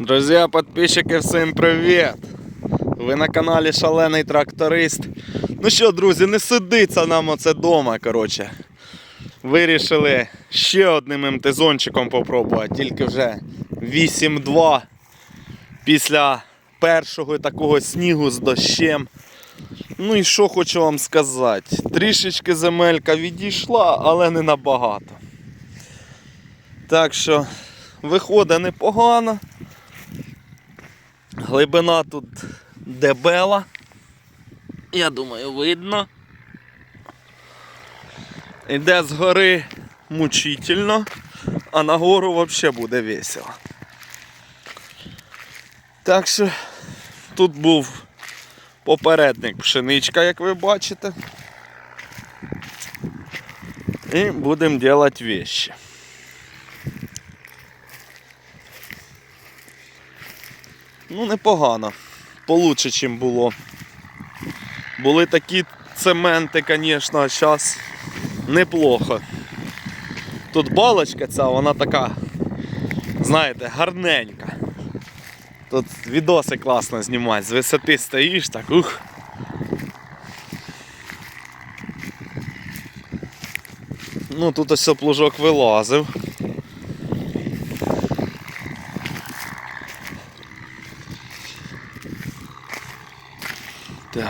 Друзі, підписчики, всім привіт! Ви на каналі Шалений Тракторист. Ну що, друзі, не сидиться нам оце дома, коротше. Вирішили ще одним МТЗончиком попробувати, тільки вже 8-2 після першого такого снігу з дощем. Ну і що хочу вам сказати? Трішечки земелька відійшла, але не набагато. Так що виходить непогано. Глибина тут дебела. Я думаю, видно. Йде згори мучительно, а нагору взагалі буде весело. Так що тут був попередник пшеничка, як ви бачите. І будемо робити вещи. Ну, непогано. Получше, чим було. Були такі цементи, звісно, а зараз неплохо. Тут балочка ця, вона така, знаєте, гарненька. Тут відоси класно знімати, з висоти стоїш так, ух. Ну тут ось плужок вилазив. Так.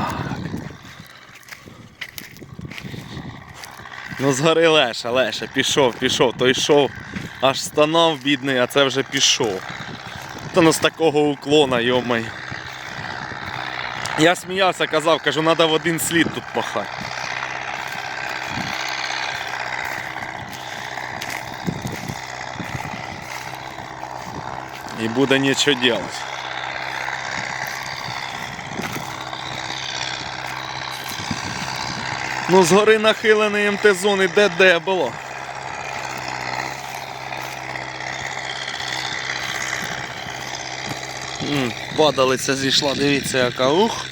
Ну згори Леша, Леша, пішов, пішов, той йшов, аж стонав бідний, а це вже пішов. Та ну з такого уклона, йомай. Я сміявся, казав, кажу, треба в один слід тут пахати. І буде нічого робити. Ну, згори нахилений МТ-зон іде де було. Падалиця зійшла, дивіться яка ух.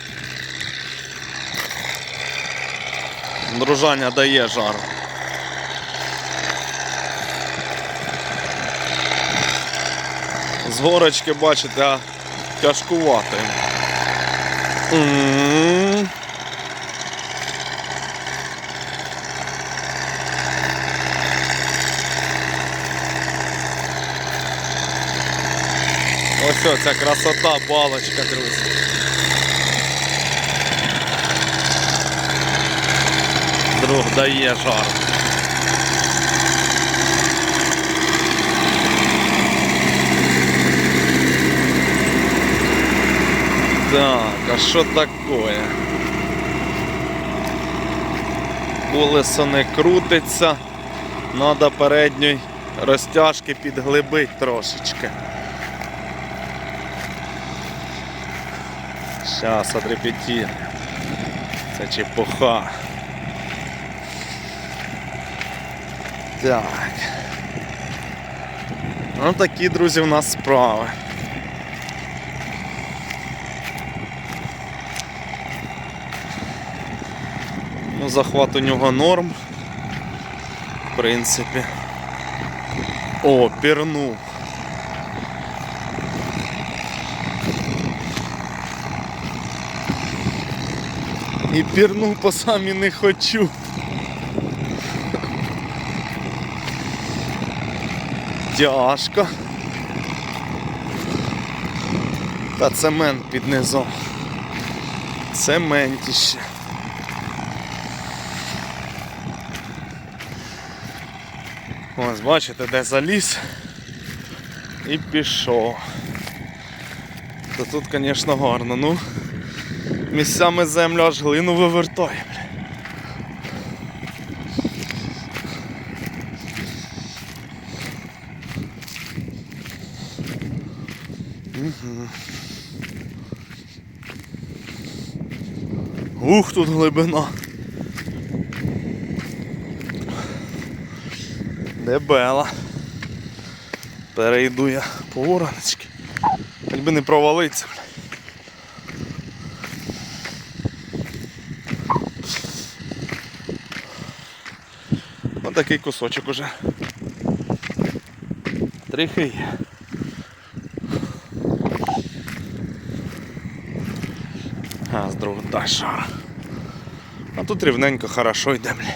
Дружання дає жару. З горочки, бачите, а тяжкувати. Ось оця красота, балочка, друзі. Друг дає жар. Так, а що таке? Колесо не крутиться. Надо передньої розтяжки підглибити трошечки. Сейчас отрепетируем. Це чепуха. Так. Ну такі, друзі, у нас справи. Ну, захват у нього норм. В принципі. О, пірнув. І пірнув по самі не хочу. Тяжко. Та цемент під низом. Цементіще. Ось бачите, де заліз і пішов. То тут, звісно, гарно, ну місцями землю аж глину вивертає. Ух, тут глибина. Дебела. Перейду я по вороночки. Хоч би не провалиться. бля. такий кусочок уже. Трихи. А, з другого та. А тут рівненько хорошо йде, блін.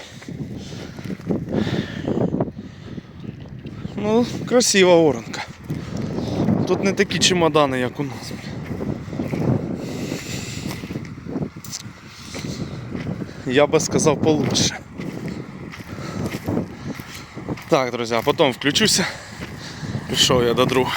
Ну, красива оранка. Тут не такі чемодани, як у нас. Я би сказав получше. Так, друзі, а потім включуся. Пішов я до друга.